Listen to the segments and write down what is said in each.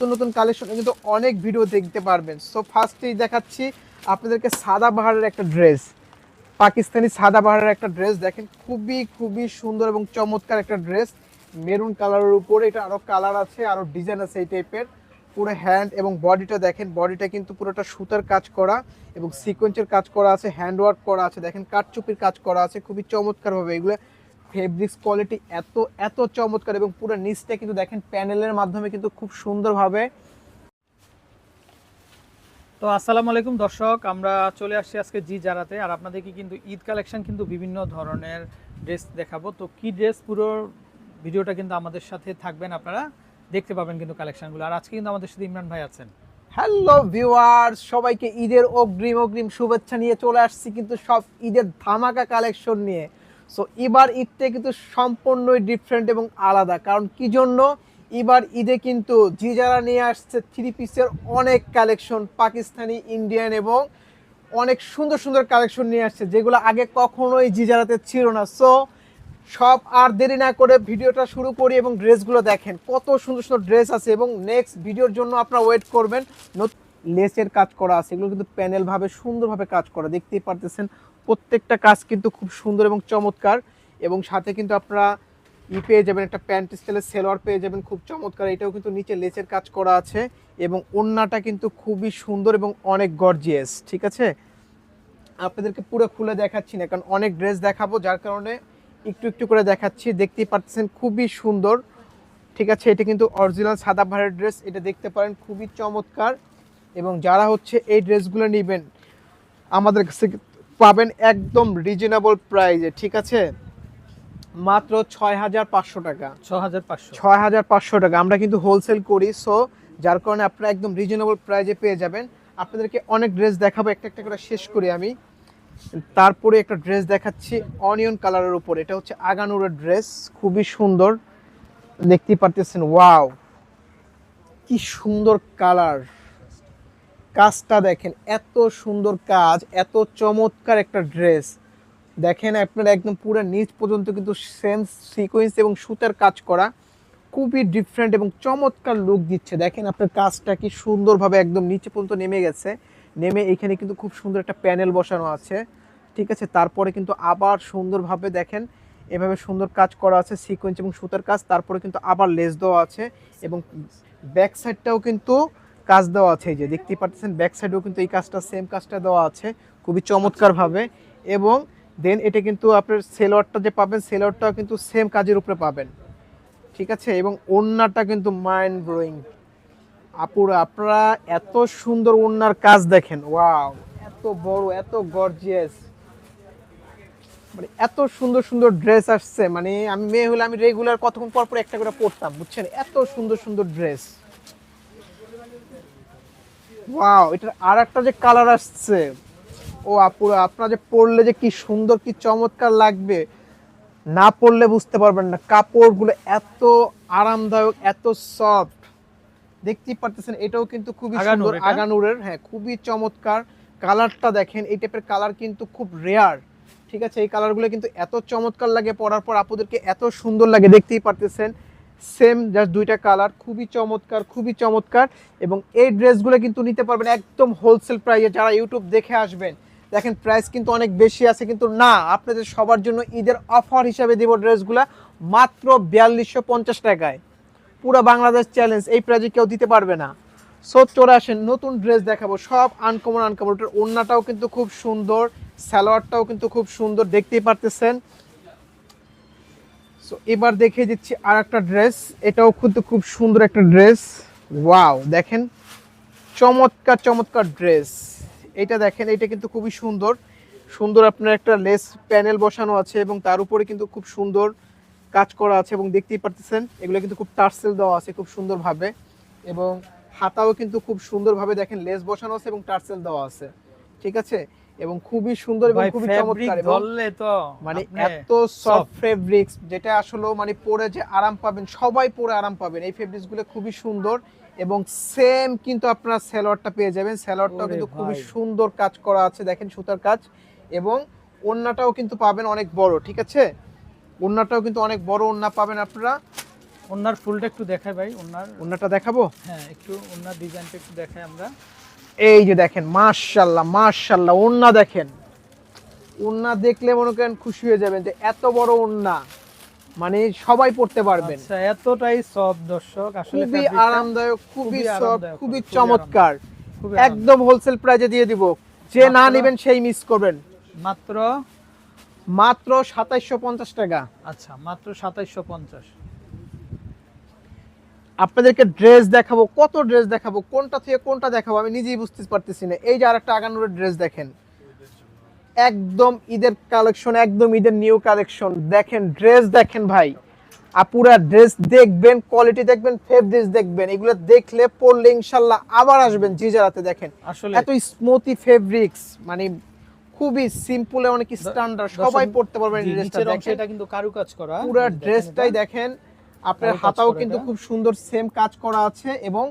নতুন নতুন কালেকশনে কিন্তু অনেক ভিডিও দেখতে পারবেন। সো ফার্স্টেই দেখাচ্ছি আপনাদেরকে সাদা বাহারের একটা ড্রেস পাকিস্তানি সাদা বাহারের একটা ড্রেস দেখেন, খুবই খুবই সুন্দর এবং চমৎকার একটা ড্রেস মেরুন কালারের উপরে, এটা আরও কালার আছে আরও ডিজাইন আছে এই টাইপের পুরো হ্যান্ড এবং বডিটা দেখেন বডিটা কিন্তু পুরোটা সুতার কাজ করা এবং সিকোয়েন্সের কাজ করা আছে হ্যান্ড ওয়ার্ক করা আছে। দেখেন, কাঠচুপির কাজ করা আছে, খুবই চমৎকারভাবে এগুলো। ফেব্রিক্স কোয়ালিটি এত এত চমৎকার এবং পুরো নিচটা কিন্তু দেখেন প্যানেলের মাধ্যমে কিন্তু খুব সুন্দরভাবে। তো আসসালামু আলাইকুম দর্শক, আমরা চলে আসছি আজকে জি জারাতে। আর আপনাদেরকে কিন্তু ঈদ কালেকশন কিন্তু বিভিন্ন ধরনের ড্রেস দেখাবো। তো কি ড্রেস পুরো ভিডিওটা কিন্তু আমাদের সাথে থাকবেন আপনারা, দেখতে পাবেন কিন্তু কালেকশনগুলো। আর আজকে কিন্তু আমাদের সাথে ইমরান ভাই আছেন। হ্যালো ভিউয়ার সবাইকে ঈদের অগ্রিম অগ্রিম শুভেচ্ছা নিয়ে চলে আসছি কিন্তু সব ঈদের ধামাকা কালেকশন নিয়ে। সো এবার ঈদটা কিন্তু সম্পূর্ণই ডিফারেন্ট এবং আলাদা। কারণ কি জন্য? এবার ঈদে কিন্তু জি যারা নিয়ে আসছে থ্রি পিসের অনেক কালেকশন পাকিস্তানি ইন্ডিয়ান এবং অনেক সুন্দর সুন্দর কালেকশন নিয়ে আসছে, যেগুলো আগে কখনোই জি জারাতে ছিল না। সো সব আর দেরি না করে ভিডিওটা শুরু করি এবং ড্রেসগুলো দেখেন। কত সুন্দর সুন্দর ড্রেস আছে এবং নেক্সট ভিডিওর জন্য আপনারা ওয়েট করবেন। লেসের কাজ করা আছে, এগুলো কিন্তু প্যানেলভাবে সুন্দরভাবে কাজ করা, দেখতেই পারতেছেন। প্রত্যেকটা কাজ কিন্তু খুব সুন্দর এবং চমৎকার এবং সাথে কিন্তু আপনারা ই পেয়ে যাবেন, একটা প্যান্ট স্টাইলের সেলোয়ার পেয়ে যাবেন, খুব চমৎকার। এটাও কিন্তু নিচে লেচের কাজ করা আছে এবং ওড়নাটা কিন্তু খুবই সুন্দর এবং অনেক গর্জিয়াস ঠিক আছে? আপনাদেরকে পুরো খুলে দেখাচ্ছি না, কারণ অনেক ড্রেস দেখাবো, যার কারণে একটু একটু করে দেখাচ্ছি। দেখতেই পাচ্ছেন খুবই সুন্দর, ঠিক আছে? এটা কিন্তু অরিজিনাল সাদা ভারের ড্রেস, এটা দেখতে পারেন, খুবই চমৎকার। এবং যারা হচ্ছে এই ড্রেসগুলো নেবেন, আমাদের কাছে পাবেন একদম রিজনেবল প্রাইজে ঠিক আছে? মাত্র ছয় হাজার পাঁচশো টাকা। ছ হাজার পাঁচশো। ছয় হাজার পাঁচশো টাকা। আমরা কিন্তু হোলসেল করি সো যার কারণে আপনারা একদম রিজনেবল প্রাইজে পেয়ে যাবেন। আপনাদেরকে অনেক ড্রেস দেখাবো একটা একটা করে শেষ করি আমি। তারপরে একটা ড্রেস দেখাচ্ছি অনিয়ন কালারের উপর। এটা হচ্ছে আগানুরের ড্রেস খুবই সুন্দর। দেখতেই পারতেছেন ওয়াও কি সুন্দর কালার কাজটা দেখেন, এত সুন্দর কাজ, এত চমৎকার একটা ড্রেস। দেখেন, আপনারা একদম পুরো নিচ পর্যন্ত কিন্তু সেম সিকোয়েন্স এবং সুতার কাজ করা। খুবই ডিফারেন্ট এবং চমৎকার লুক দিচ্ছে। দেখেন, আপনার কাজটা কি সুন্দরভাবে একদম নিচে পর্যন্ত নেমে গেছে। নেমে এখানে কিন্তু খুব সুন্দর একটা প্যানেল বসানো আছে। ঠিক আছে? তারপরে কিন্তু আবার সুন্দরভাবে দেখেন, এভাবে সুন্দর কাজ করা আছে, সিকোয়েন্স এবং সুতার কাজ। তারপরে কিন্তু আবার লেস দেওয়া আছে এবং ব্যাক সাইডটাও কিন্তু কাজ দেওয়া আছে যে দেখতেই পাচ্ছেন ব্যাক সাইডেও কিন্তু এই কাজটা সেম কাজটা দেওয়া আছে, খুবই চমৎকারভাবে। এবং দেন এটা কিন্তু আপনার সেলোয়ারটা যে পাবেন সেলোয়ারটাও কিন্তু সেম কাজের উপরে পাবেন। ঠিক আছে? এবং ওড়নাটা কিন্তু মাইন্ড ব্লোয়িং আপুরা, আপনারা এত সুন্দর ওড়নার কাজ দেখেন ওয়াও এত বড়, এত গর্জিয়াস মানে এত সুন্দর সুন্দর ড্রেস আসছে মানে আমি মেয়ে হলে আমি রেগুলার কতক্ষণ পর পর একটা করে পরতাম, বুঝছেন? এত সুন্দর সুন্দর ড্রেস ওয়াও এটার আর একটা যে কালার আসছে। ও আপুরা আপনারা যে পরলে যে কি সুন্দর কি চমৎকার লাগবে না পরলে বুঝতে পারবেন না। কাপড়গুলো এত আরামদায়ক এত সফট দেখতেই পারতেছেন এটাও কিন্তু খুবই সুন্দর। আগানুরের হ্যাঁ খুবই চমৎকার। কালারটা দেখেন এই টাইপের কালার কিন্তু খুব রেয়ার ঠিক আছে এই কালারগুলো কিন্তু এত চমৎকার লাগে পরার পর আপুদেরকে এত সুন্দর লাগে দেখতেই পারতেছেন। সেম জাস্ট দুইটা কালার খুবই চমৎকার খুবই চমৎকার। এবং এই ড্রেসগুলো কিন্তু নিতে পারবেন একদম হোলসেল প্রাইসে যারা ইউটিউব দেখে আসবেন, দেখেন প্রাইস কিন্তু অনেক বেশি আছে, কিন্তু না, আপনাদের সবার জন্য ঈদের অফার হিসাবে দেবো ড্রেসগুলো মাত্র বিয়াল্লিশশো পঞ্চাশ টাকায়। পুরো বাংলাদেশ চ্যালেঞ্জ এই প্রাইজে কেউ দিতে পারবে না। সো চলে আসেন, নতুন ড্রেস দেখাবো। সব আনকমন আনকমন ওটার ওড়নাটাও কিন্তু খুব সুন্দর স্যালোয়ারটাও কিন্তু খুব সুন্দর, দেখতেই পারতেছেন। সো এবার দেখে দিচ্ছি আর একটা ড্রেস এটাও কিন্তু খুব সুন্দর একটা ড্রেস ওয়াও দেখেন, চমৎকার চমৎকার ড্রেস এটা দেখেন, এটা কিন্তু খুবই সুন্দর। সুন্দর আপনার একটা লেস প্যানেল বসানো আছে এবং তার উপরে কিন্তু খুব সুন্দর কাজ করা আছে এবং দেখতেই পারতেছেন, এগুলো কিন্তু খুব টার্সেল দেওয়া আছে খুব সুন্দরভাবে এবং হাতাও কিন্তু খুব সুন্দরভাবে দেখেন লেস বসানো আছে এবং টার্সেল দেওয়া আছে। ঠিক আছে? এবং খুবই সুন্দর এবং খুবই চমৎকার তো মানে এত সফট ফেব্রিক্স যেটা আসলে মানে পরে যে আরাম পাবেন সবাই পরে আরাম পাবেন। এই ফেব্রিক্সগুলো খুবই সুন্দর এবং সেম কিন্তু আপনারা সেলোয়ারটা পেয়ে যাবেন। সেলোয়ারটাও ওরে কিন্তু খুবই সুন্দর কাজ করা আছে দেখেন সুতার কাজ এবং ওড়নাটাও কিন্তু পাবেন অনেক বড় ঠিক আছে? ওড়নাটাও কিন্তু অনেক বড় ওড়না পাবেন আপনারা। ওনার ফুলটা একটু দেখাই ভাই ওনার ওন্নাটা দেখাবো? হ্যাঁ একটু ওনার ডিজাইনটা একটু দেখাই আমরা। এই যে দেখেন মাশাল্লাহ মাশাল্লাহ ওন্না দেখেন। ওন্না দেখলে মনে করেন খুশি হয়ে যাবেন যে এত বড় ওন্না মানে সবাই পড়তে পারবেন। আচ্ছা এতটাই সব দর্শক আসলে খুবই আরামদায়ক খুবই সফট খুবই চমৎকার। একদম হোলসেল প্রাইজে দিয়ে দিব। যে না? নেবেন সেই মিস করবেন। মাত্র? মাত্র সাতাইশশো পঞ্চাশ টাকা। আচ্ছা মাত্র সাতাইশশো পঞ্চাশ। আপনাদেরকে ড্রেস দেখাবো কত ড্রেস দেখাবো কোনটা থেকে কোনটা দেখাবো আমি নিজেই বুঝতে পারতেছি না। এই যে আরেকটা আগানোর ড্রেস দেখেন। একদম ঈদের কালেকশন একদম ঈদের নিউ কালেকশন দেখেন ড্রেস দেখেন ভাই। আপুরা ড্রেস দেখবেন কোয়ালিটি দেখবেন ফেব্রিক্স দেখবেন। এগুলো দেখলে পরলে ইনশাল্লাহ আবার আসবেন জিজারাতে দেখেন। আসলে এত স্মুথি ফেব্রিক্স মানে খুবই সিম্পল অনেক স্ট্যান্ডার্ড সবাই পড়তে পারবেন এই ড্রেসটা দেখেন। এটা কিন্তু কারুকাজ করা। পুরো ড্রেসটাই দেখেন। আপনার হাতাও কিন্তু খুব সুন্দর সেম কাজ করা আছে এবং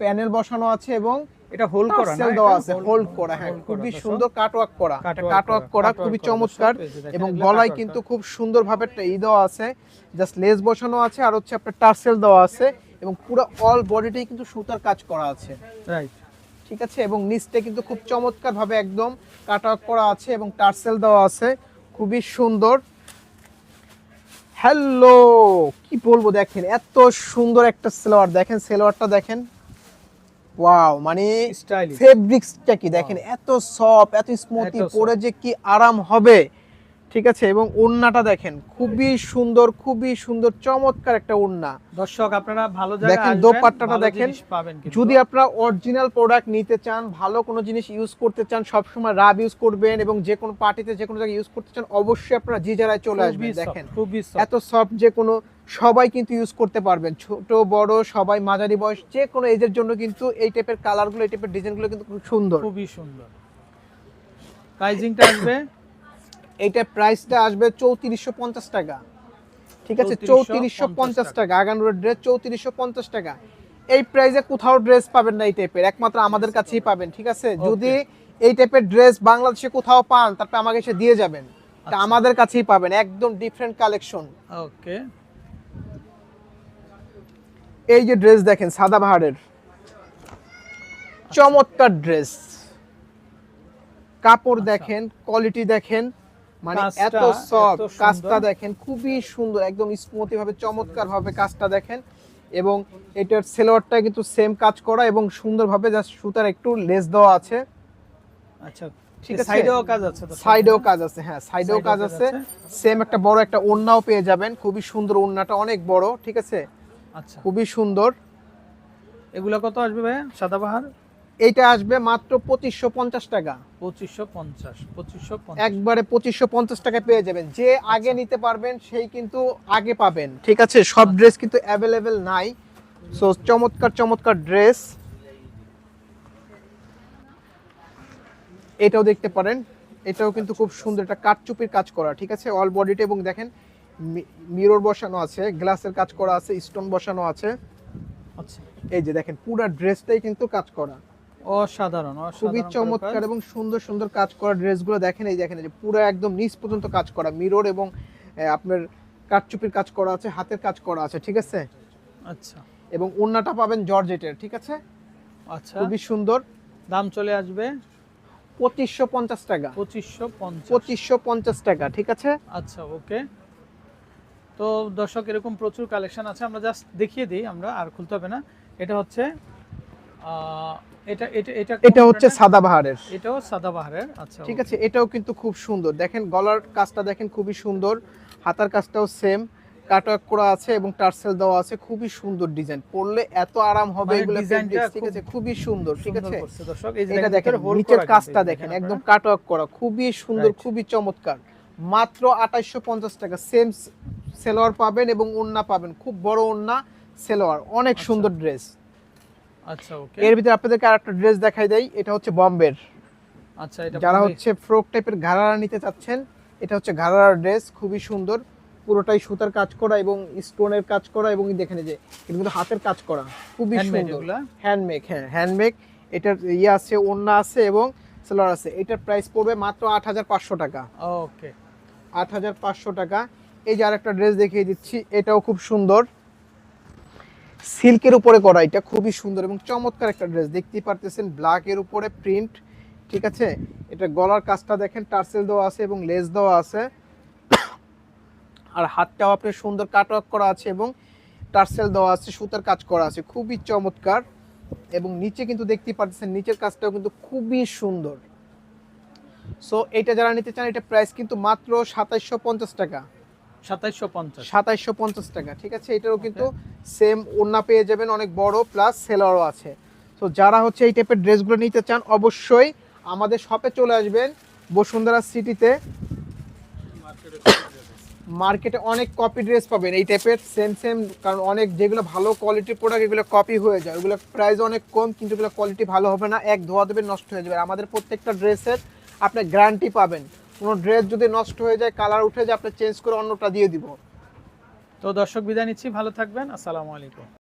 প্যানেল বসানো আছে এবং এটা হোল করা না? দেওয়া এটা আছে হোল্ড করা হ্যাঁ খুবই। সুন্দর কাটওয়ার্ক করা কাটওয়ার্ক করা, খুবই চমৎকার এবং গলায় কিন্তু খুব সুন্দর ভাবে একটা ই দেওয়া আছে জাস্ট লেস বসানো আছে আর হচ্ছে আপনার টার্সেল দেওয়া আছে এবং পুরো অল বডিটাই কিন্তু সুতার কাজ করা আছে। রাইট ঠিক আছে? এবং নিচটা কিন্তু খুব চমৎকার ভাবে একদম কাটওয়ার্ক করা আছে এবং টার্সেল দেওয়া আছে খুবই সুন্দর। হ্যালো কি বলব দেখেন এত সুন্দর একটা সেলোয়ার। দেখেন সেলোয়ারটা দেখেন। ওয়াও মানে ফেব্রিক্সটা কি? দেখেন এত সফট এত স্মুথি পরে যে কি আরাম হবে। ঠিক আছে? এবং ওড়নাটা দেখেন খুবই সুন্দর খুবই সুন্দর চমৎকার একটা ওড়না দর্শক আপনারা ভালো দেখেন, দোপাট্টাটা দেখেন। যদি আপনারা অরিজিনাল প্রোডাক্ট নিতে চান ভালো কোনো জিনিস ইউজ করতে চান সবসময় রাব ইউজ করবেন এবং যে কোনো পার্টিতে যে কোনো জায়গায় ইউজ করতে চান অবশ্যই আপনারা জি জায়গায় চলে আসবেন দেখেন। খুবই। এত সফট যে কোনো সবাই কিন্তু ইউজ করতে পারবেন। ছোট বড় সবাই মাঝারি বয়স যে কোনো এজের জন্য কিন্তু এই টাইপের কালারগুলো এই টাইপের ডিজাইনগুলো কিন্তু খুব সুন্দর। খুবই সুন্দর। প্রাইজিংটা আসবে। এইটার প্রাইসটা আসবে চৌত্রিশশো পঞ্চাশ টাকা। ঠিক আছে? চৌত্রিশশো পঞ্চাশ টাকা। আগানোর ড্রেস চৌত্রিশশো পঞ্চাশ টাকা। এই প্রাইসে কোথাও ড্রেস পাবেন না এই টাইপের একমাত্র আমাদের কাছেই পাবেন ঠিক আছে? যদি এই টাইপের ড্রেস বাংলাদেশে কোথাও পান তারপরে আমাকে এসে দিয়ে যাবেন। তা আচ্ছা। আমাদের কাছেই পাবেন একদম ডিফারেন্ট কালেকশন ওকে এই যে ড্রেস দেখেন সাদা বাহারের। চমৎকার ড্রেস কাপড় আচ্ছা। দেখেন কোয়ালিটি দেখেন। মানে এত সফট কাজটা দেখেন খুবই সুন্দর একদম স্মুথি ভাবে চমৎকার ভাবে কাজটা দেখেন। এবং এটার সেলোয়ারটা কিন্তু সেম কাজ করা এবং সুন্দরভাবে জাস্ট সুতার একটু লেস দেওয়া আছে। আচ্ছা ঠিক আছে? সাইডেও কাজ আছে সাইডেও কাজ আছে হ্যাঁ সাইডেও কাজ আছে। সেম একটা বড় একটা ওড়নাও পেয়ে যাবেন খুবই সুন্দর ওড়নাটা অনেক বড় ঠিক আছে? আচ্ছা। খুবই সুন্দর। এগুলা কত আসবে ভাই সাদাবাহার এইটা আসবে মাত্র পঁচিশশো পঞ্চাশ টাকা। পঁচিশশো পঞ্চাশ পঁচিশশো একবারে পঁচিশশো পঞ্চাশ টাকা পেয়ে যাবেন। যে আগে আচ্ছা। নিতে পারবেন সেই কিন্তু আগে পাবেন। ঠিক আছে? সব ড্রেস কিন্তু অ্যাভেলেবেল নাই। সো চমৎকার চমৎকার ড্রেস। এটাও দেখতে পারেন। এটাও কিন্তু খুব সুন্দর একটা কাঠচুপির কাজ করা ঠিক আছে? অল বডিতে এবং দেখেন মিরর বসানো আছে গ্লাসের কাজ করা আছে স্টোন বসানো আছে। আচ্ছা। এই যে দেখেন পুরো ড্রেসটাই কিন্তু কাজ করা। অসাধারণ খুবই চমৎকার এবং সুন্দর সুন্দর কাজ করা ড্রেসগুলো দেখেন এই দেখেন যে পুরো একদম নিচ পর্যন্ত কাজ করা মিরর এবং আপনার কাঠচুপির কাজ করা আছে হাতের কাজ করা আছে ঠিক আছে? আচ্ছা। এবং ওন্নাটা পাবেন জর্জেটের ঠিক আছে? আচ্ছা। খুবই সুন্দর। দাম চলে আসবে? পঁচিশশো পঞ্চাশ টাকা। পঁচিশশো পঁচিশশো পঞ্চাশ টাকা ঠিক আছে? আচ্ছা ওকে। তো দর্শক এরকম প্রচুর কালেকশন আছে আমরা জাস্ট দেখিয়ে দিই আমরা আর খুলতে হবে না। এটা হচ্ছে এটা এটা এটা এটা হচ্ছে brand-এর? সাদাবাহারের। এটাও সাদাবাহারের? আচ্ছা ঠিক আছে এটাও কিন্তু খুব সুন্দর। দেখেন গলার কাজটা দেখেন খুবই সুন্দর হাতার কাজটাও সেম কাটওয়ার্ক করা আছে এবং টার্সেল দেওয়া আছে খুবই সুন্দর ডিজাইন পরলে এত আরাম হবে মানে এগুলো ঠিক আছে? খুবই সুন্দর ঠিক আছে? এটা দেখেন নিচের কাজটা দেখেন একদম কাটওয়ার্ক করা খুবই সুন্দর খুবই চমৎকার। মাত্র আঠাইশশো পঞ্চাশ টাকা সেম সেলোয়ার পাবেন এবং ওন্না পাবেন খুব বড় ওন্না সেলোয়ার অনেক আচ্ছা। সুন্দর ড্রেস আচ্ছা ওকে এর ভিতরে আপনাদেরকে আরেকটা ড্রেস দেখাই দেই এটা হচ্ছে বম্বের। আচ্ছা এটা যারা হচ্ছে ফ্রক টাইপের ঘাড়ারা নিতে চাচ্ছেন এটা হচ্ছে ঘাড়ার ড্রেস খুবই সুন্দর। পুরোটাই সুতার কাজ করা এবং স্টোনের কাজ করা এবং দেখেন যে এটা কিন্তু হাতের কাজ করা। খুবই সুন্দর। হ্যান্ডমেক হ্যাঁ হ্যান্ডমেক এটার ইয়ে আছে ওন্না আছে এবং সেলার আছে। এটার প্রাইস পড়বে মাত্র আট হাজার পাঁচশো টাকা। ওকে আট হাজার পাঁচশো টাকা। এই যে আরেকটা ড্রেস দেখিয়ে দিচ্ছি এটাও খুব সুন্দর। সিল্কের উপরে করা, এটা খুবই সুন্দর এবং চমৎকার একটা ড্রেস। দেখতেই পারতেছেন ব্ল্যাকের উপরে প্রিন্ট ঠিক আছে? এটা গলার কাজটা দেখেন, টার্সেল দেওয়া আছে এবং লেস দেওয়া আছে। আর হাতটাও আপনার সুন্দর কাটওয়ার্ক করা আছে এবং টার্সেল দেওয়া আছে, সুতার কাজ করা আছে, খুবই চমৎকার। এবং নিচে কিন্তু দেখতেই পাচ্ছেন নিচের কাজটাও কিন্তু খুবই সুন্দর। সো এটা যারা নিতে চান, এটা প্রাইস কিন্তু মাত্র সাতাইশশো টাকা। সাতাইশশো পঞ্চাশ। টাকা, ঠিক আছে? এটারও কিন্তু সেম ওড়না পেয়ে যাবেন, অনেক বড় প্লাস সেলারও আছে। তো যারা হচ্ছে এই টাইপের ড্রেসগুলো নিতে চান, অবশ্যই আমাদের শপে চলে আসবেন, বসুন্ধরা সিটিতে মার্কেটে অনেক কপি ড্রেস পাবেন, এই টাইপের সেম সেম কারণ অনেক যেগুলো ভালো কোয়ালিটির প্রোডাক্ট এগুলো কপি হয়ে যায়। ওগুলো প্রাইস অনেক কম, কিন্তু এগুলো কোয়ালিটি ভালো হবে না, এক ধোয়া দেবে, নষ্ট হয়ে যাবে। আমাদের প্রত্যেকটা ড্রেসের আপনি গ্যারান্টি পাবেন। কোনো ড্রেস যদি নষ্ট হয়ে যায় কালার উঠে যায় আপনি চেঞ্জ করে অন্যটা দিয়ে দিব। তো দর্শক বিদায় নিচ্ছি, ভালো থাকবেন, আসসালামু আলাইকুম।